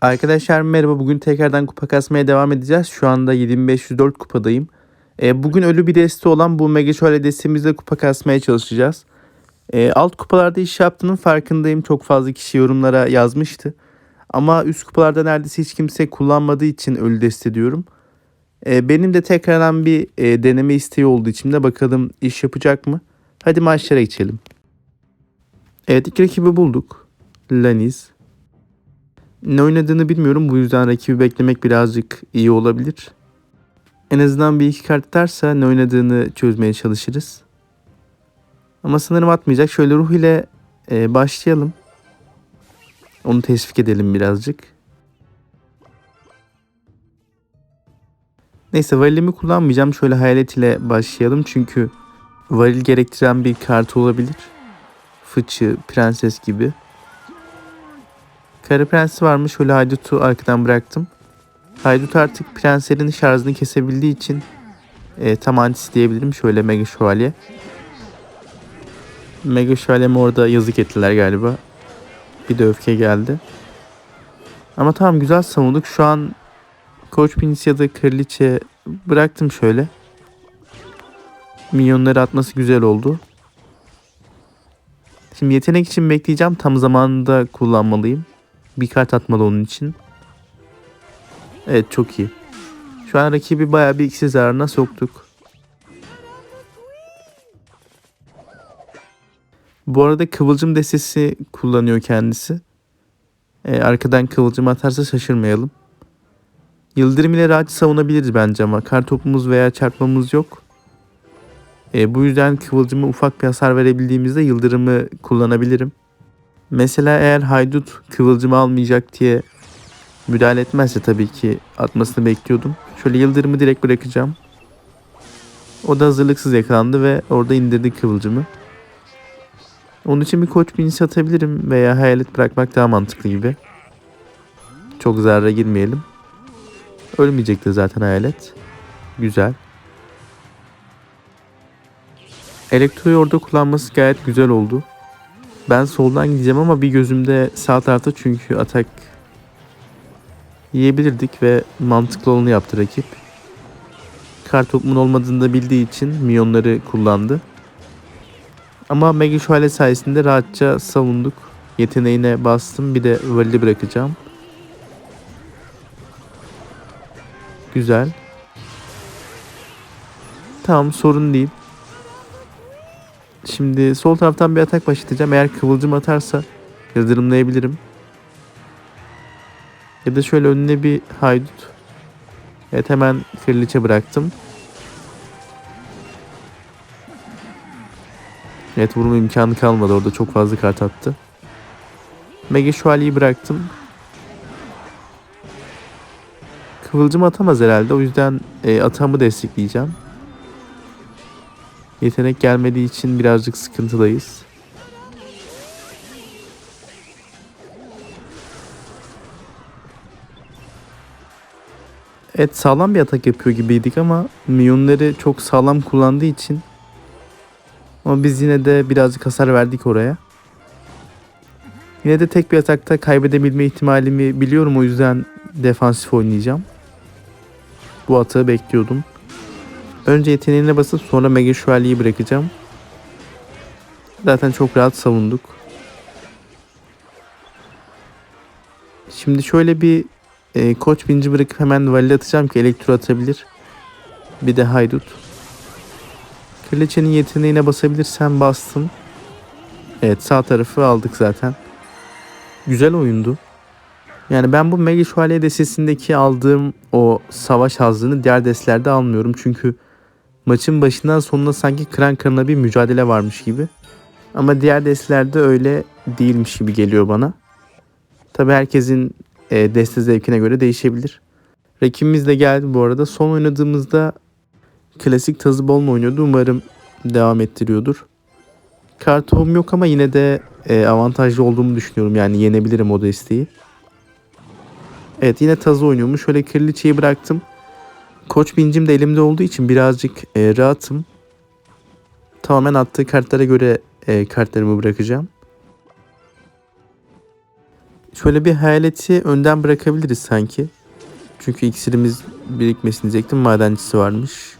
Arkadaşlar merhaba. Bugün tekrardan kupa kasmaya devam edeceğiz. Şu anda 7504 kupadayım. E, bugün ölü bir deste olan bu Mega Şöyle destemizle kupa kasmaya çalışacağız. E, alt kupalarda iş yaptığının farkındayım. Çok fazla kişi yorumlara yazmıştı. Ama üst kupalarda neredeyse hiç kimse kullanmadığı için ölü deste diyorum. E, benim de tekrardan bir e, deneme isteği olduğu için de bakalım iş yapacak mı? Hadi maçlara geçelim. Evet ilk rakibi bulduk. Laniz. Ne oynadığını bilmiyorum. Bu yüzden rakibi beklemek birazcık iyi olabilir. En azından bir iki kart atarsa ne oynadığını çözmeye çalışırız. Ama sanırım atmayacak. Şöyle ruh ile e, başlayalım. Onu teşvik edelim birazcık. Neyse varilimi kullanmayacağım. Şöyle hayalet ile başlayalım. Çünkü varil gerektiren bir kart olabilir. Fıçı, prenses gibi. Kara prensi varmış. Şöyle haydutu arkadan bıraktım. Haydut artık prenslerin şarjını kesebildiği için e, tam antisi diyebilirim. Şöyle mega şövalye. Mega şövalyemi orada yazık ettiler galiba. Bir de öfke geldi. Ama tamam güzel savunduk. Şu an Koç Prince ya da Kraliçe bıraktım şöyle. Milyonları atması güzel oldu. Şimdi yetenek için bekleyeceğim. Tam zamanında kullanmalıyım. Bir kart atmalı onun için. Evet çok iyi. Şu an rakibi bayağı bir ikisi zararına soktuk. Bu arada kıvılcım destesi kullanıyor kendisi. Ee, arkadan kıvılcım atarsa şaşırmayalım. Yıldırım ile rahat savunabiliriz bence ama kar topumuz veya çarpmamız yok. Ee, bu yüzden kıvılcımı ufak bir hasar verebildiğimizde yıldırımı kullanabilirim. Mesela eğer haydut kıvılcımı almayacak diye müdahale etmezse tabii ki atmasını bekliyordum. Şöyle yıldırımı direkt bırakacağım. O da hazırlıksız yakalandı ve orada indirdi kıvılcımı. Onun için bir koç binisi atabilirim veya hayalet bırakmak daha mantıklı gibi. Çok zarara girmeyelim. Ölmeyecekti zaten hayalet. Güzel. Elektroyu orada kullanması gayet güzel oldu. Ben soldan gideceğim ama bir gözümde sağ tarafta çünkü atak yiyebilirdik ve mantıklı olanı yaptı rakip. Kar topumun olmadığını da bildiği için milyonları kullandı. Ama Mega Şövalye sayesinde rahatça savunduk. Yeteneğine bastım. Bir de Valide bırakacağım. Güzel. Tamam sorun değil. Şimdi sol taraftan bir atak başlatacağım. Eğer kıvılcım atarsa yıldırımlayabilirim. Ya da şöyle önüne bir haydut. Evet hemen kraliçe bıraktım. Evet vurma imkanı kalmadı. Orada çok fazla kart attı. Mega Şövalye'yi bıraktım. Kıvılcım atamaz herhalde. O yüzden e, atamı destekleyeceğim. Yetenek gelmediği için birazcık sıkıntıdayız. Evet sağlam bir atak yapıyor gibiydik ama milyonları çok sağlam kullandığı için ama biz yine de birazcık hasar verdik oraya. Yine de tek bir atakta kaybedebilme ihtimalimi biliyorum o yüzden defansif oynayacağım. Bu atağı bekliyordum. Önce yeteneğine basıp sonra Mega Şövalye'yi bırakacağım. Zaten çok rahat savunduk. Şimdi şöyle bir e, koç binci bırakıp hemen valide atacağım ki elektro atabilir. Bir de haydut. Kraliçenin yeteneğine basabilirsem bastım. Evet sağ tarafı aldık zaten. Güzel oyundu. Yani ben bu Mega Şövalye destesindeki aldığım o savaş hazını diğer destelerde almıyorum. Çünkü maçın başından sonuna sanki kıran kırana bir mücadele varmış gibi. Ama diğer destelerde öyle değilmiş gibi geliyor bana. Tabi herkesin e, deste zevkine göre değişebilir. Rakibimiz de geldi bu arada. Son oynadığımızda klasik tazı bol oynuyordu. Umarım devam ettiriyordur. Kartopum yok ama yine de e, avantajlı olduğumu düşünüyorum. Yani yenebilirim o desteği. Evet yine tazı oynuyormuş. Şöyle kraliçeyi bıraktım. Koç bincim de elimde olduğu için birazcık e, rahatım. Tamamen attığı kartlara göre e, kartlarımı bırakacağım. Şöyle bir hayaleti önden bırakabiliriz sanki. Çünkü iksirimiz birikmesin diyecektim. Madencisi varmış.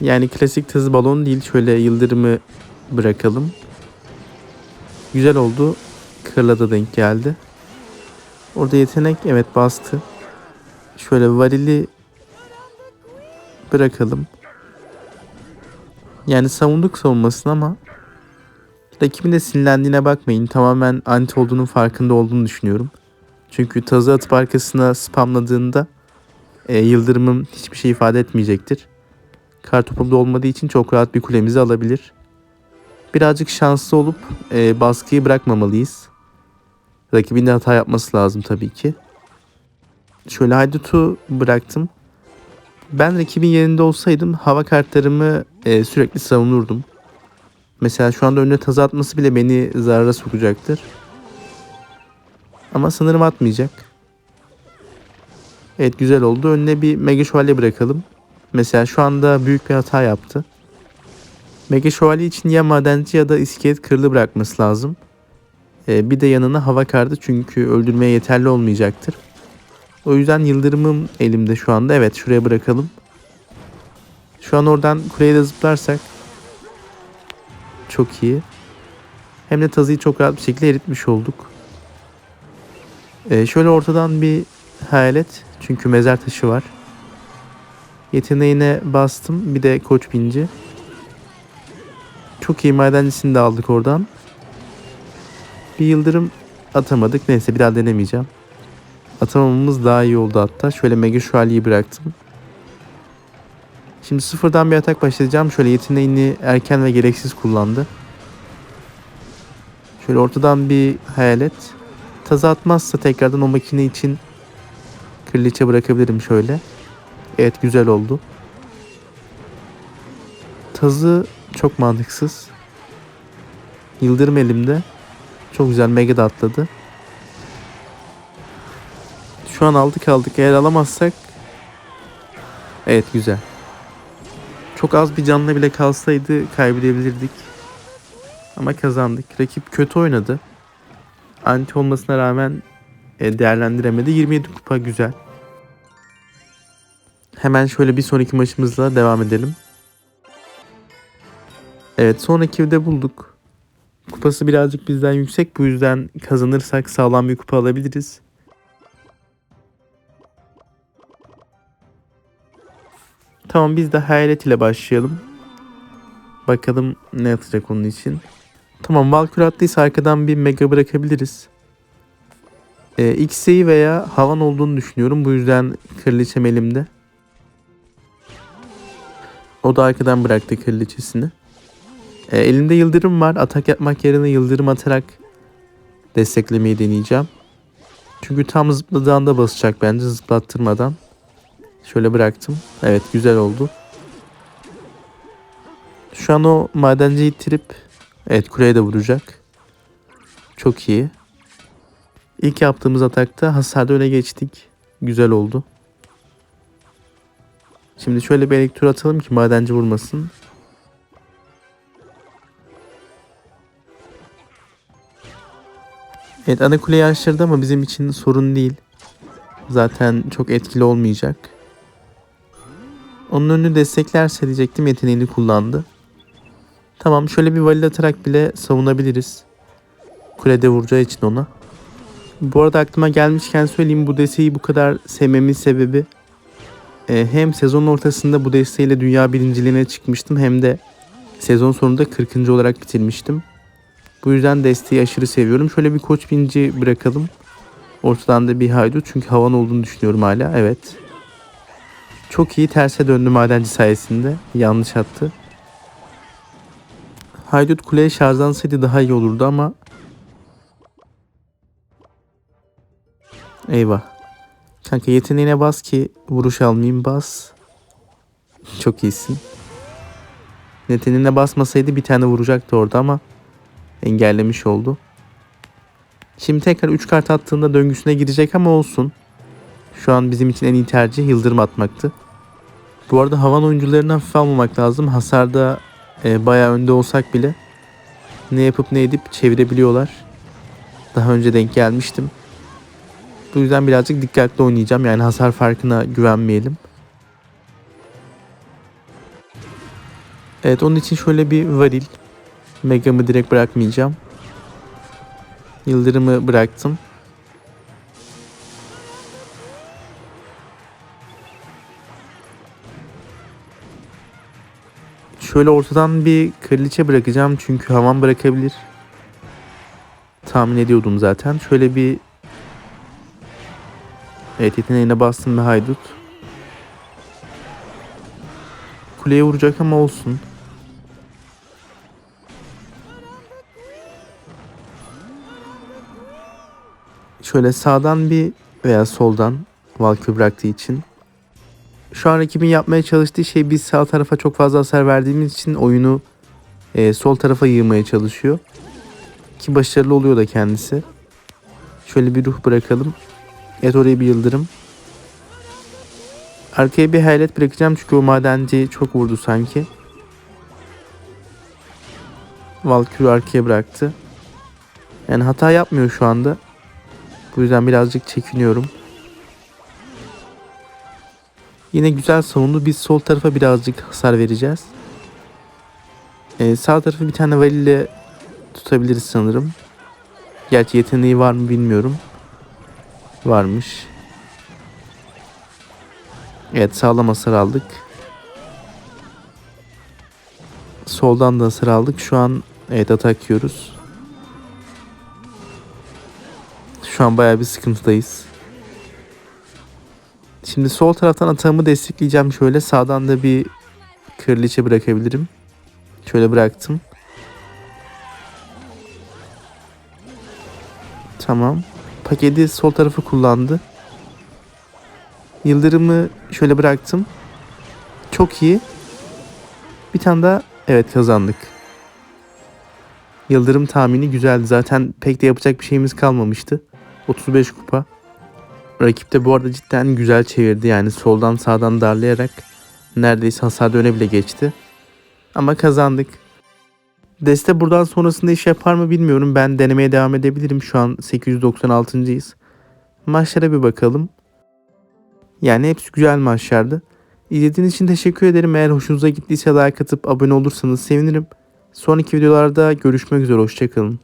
Yani klasik tızı balon değil. Şöyle yıldırımı bırakalım. Güzel oldu. Kırla da denk geldi. Orada yetenek evet bastı. Şöyle varili bırakalım. Yani savunduk savunmasını ama rakibin de sinirlendiğine bakmayın. Tamamen anti olduğunun farkında olduğunu düşünüyorum. Çünkü tazı atıp arkasına spamladığında e, yıldırımım hiçbir şey ifade etmeyecektir. Kartopumda olmadığı için çok rahat bir kulemizi alabilir. Birazcık şanslı olup e, baskıyı bırakmamalıyız. Rakibin de hata yapması lazım tabii ki. Şöyle Haydut'u bıraktım. Ben rakibin yerinde olsaydım hava kartlarımı e, sürekli savunurdum. Mesela şu anda önüne tazı atması bile beni zarara sokacaktır. Ama sanırım atmayacak. Evet güzel oldu. Önüne bir Mega Şövalye bırakalım. Mesela şu anda büyük bir hata yaptı. Mega Şövalye için ya madenci ya da iskelet kırılı bırakması lazım. Ee, bir de yanına hava kartı çünkü öldürmeye yeterli olmayacaktır. O yüzden yıldırımım elimde şu anda. Evet şuraya bırakalım. Şu an oradan kuleye de zıplarsak çok iyi. Hem de tazıyı çok rahat bir şekilde eritmiş olduk. Ee, şöyle ortadan bir hayalet. Çünkü mezar taşı var. Yeteneğine bastım. Bir de koç binci. Çok iyi madencisini de aldık oradan. Bir yıldırım atamadık. Neyse bir daha denemeyeceğim. Atamamamız daha iyi oldu hatta. Şöyle mega şövalyeyi bıraktım. Şimdi sıfırdan bir atak başlayacağım. Şöyle yeteneğini erken ve gereksiz kullandı. Şöyle ortadan bir hayalet. Tazı atmazsa tekrardan o makine için kraliçe bırakabilirim şöyle. Evet güzel oldu. Tazı çok mantıksız. Yıldırım elimde. Çok güzel mega da atladı. Şu an aldık aldık. Eğer alamazsak Evet güzel. Çok az bir canla bile kalsaydı kaybedebilirdik. Ama kazandık. Rakip kötü oynadı. Anti olmasına rağmen e, değerlendiremedi. 27 kupa güzel. Hemen şöyle bir sonraki maçımızla devam edelim. Evet sonraki de bulduk. Kupası birazcık bizden yüksek. Bu yüzden kazanırsak sağlam bir kupa alabiliriz. Tamam biz de hayalet ile başlayalım. Bakalım ne atacak onun için. Tamam Valkyrie attıysa arkadan bir mega bırakabiliriz. Ee, X'yi veya havan olduğunu düşünüyorum. Bu yüzden kraliçem elimde. O da arkadan bıraktı kraliçesini. Ee, elimde yıldırım var. Atak yapmak yerine yıldırım atarak desteklemeyi deneyeceğim. Çünkü tam zıpladığında basacak bence zıplattırmadan. Şöyle bıraktım. Evet güzel oldu. Şu an o madenciyi ittirip evet kuleye de vuracak. Çok iyi. İlk yaptığımız atakta hasarda öne geçtik. Güzel oldu. Şimdi şöyle bir elektro atalım ki madenci vurmasın. Evet ana kuleyi aşırdı ama bizim için sorun değil. Zaten çok etkili olmayacak. Onun önünü desteklerse diyecektim yeteneğini kullandı. Tamam şöyle bir valil atarak bile savunabiliriz. Kulede vuracağı için ona. Bu arada aklıma gelmişken söyleyeyim bu desteği bu kadar sevmemin sebebi e, hem sezon ortasında bu desteğiyle dünya birinciliğine çıkmıştım hem de sezon sonunda 40. olarak bitirmiştim. Bu yüzden desteği aşırı seviyorum. Şöyle bir koç binci bırakalım. Ortadan da bir haydut çünkü havan olduğunu düşünüyorum hala. Evet. Çok iyi terse döndü madenci sayesinde. Yanlış attı. Haydut kuleye şarjlansaydı daha iyi olurdu ama Eyvah. Kanka yeteneğine bas ki vuruş almayayım bas. Çok iyisin. Yeteneğine basmasaydı bir tane vuracaktı orada ama engellemiş oldu. Şimdi tekrar 3 kart attığında döngüsüne girecek ama olsun. Şu an bizim için en iyi tercih yıldırım atmaktı. Bu arada havan oyuncularını hafife almamak lazım. Hasarda e, bayağı önde olsak bile ne yapıp ne edip çevirebiliyorlar. Daha önce denk gelmiştim. Bu yüzden birazcık dikkatli oynayacağım. Yani hasar farkına güvenmeyelim. Evet onun için şöyle bir varil. Mega'mı direkt bırakmayacağım. Yıldırımı bıraktım. Şöyle ortadan bir kraliçe bırakacağım çünkü havan bırakabilir. Tahmin ediyordum zaten. Şöyle bir Evet yeteneğine bastım ve haydut. Kuleye vuracak ama olsun. Şöyle sağdan bir veya soldan Valkyrie bıraktığı için. Şu an rakibin yapmaya çalıştığı şey biz sağ tarafa çok fazla hasar verdiğimiz için oyunu e, sol tarafa yığmaya çalışıyor. Ki başarılı oluyor da kendisi. Şöyle bir ruh bırakalım. Evet oraya bir yıldırım. Arkaya bir hayalet bırakacağım çünkü o madenci çok vurdu sanki. Valkyrie arkaya bıraktı. Yani hata yapmıyor şu anda. Bu yüzden birazcık çekiniyorum. Yine güzel savundu. Biz sol tarafa birazcık hasar vereceğiz. Ee, sağ tarafı bir tane valiyle tutabiliriz sanırım. Gerçi yeteneği var mı bilmiyorum. Varmış. Evet sağlam hasar aldık. Soldan da hasar aldık. Şu an evet atak yiyoruz. Şu an bayağı bir sıkıntıdayız. Şimdi sol taraftan atağımı destekleyeceğim şöyle. Sağdan da bir kraliçe bırakabilirim. Şöyle bıraktım. Tamam. Paketi sol tarafı kullandı. Yıldırımı şöyle bıraktım. Çok iyi. Bir tane daha evet kazandık. Yıldırım tahmini güzeldi. Zaten pek de yapacak bir şeyimiz kalmamıştı. 35 kupa. Rakip de bu arada cidden güzel çevirdi. Yani soldan sağdan darlayarak neredeyse hasar öne bile geçti. Ama kazandık. Deste buradan sonrasında iş yapar mı bilmiyorum. Ben denemeye devam edebilirim. Şu an 896.yız. Maçlara bir bakalım. Yani hepsi güzel maçlardı. İzlediğiniz için teşekkür ederim. Eğer hoşunuza gittiyse like atıp abone olursanız sevinirim. Sonraki videolarda görüşmek üzere. Hoşçakalın.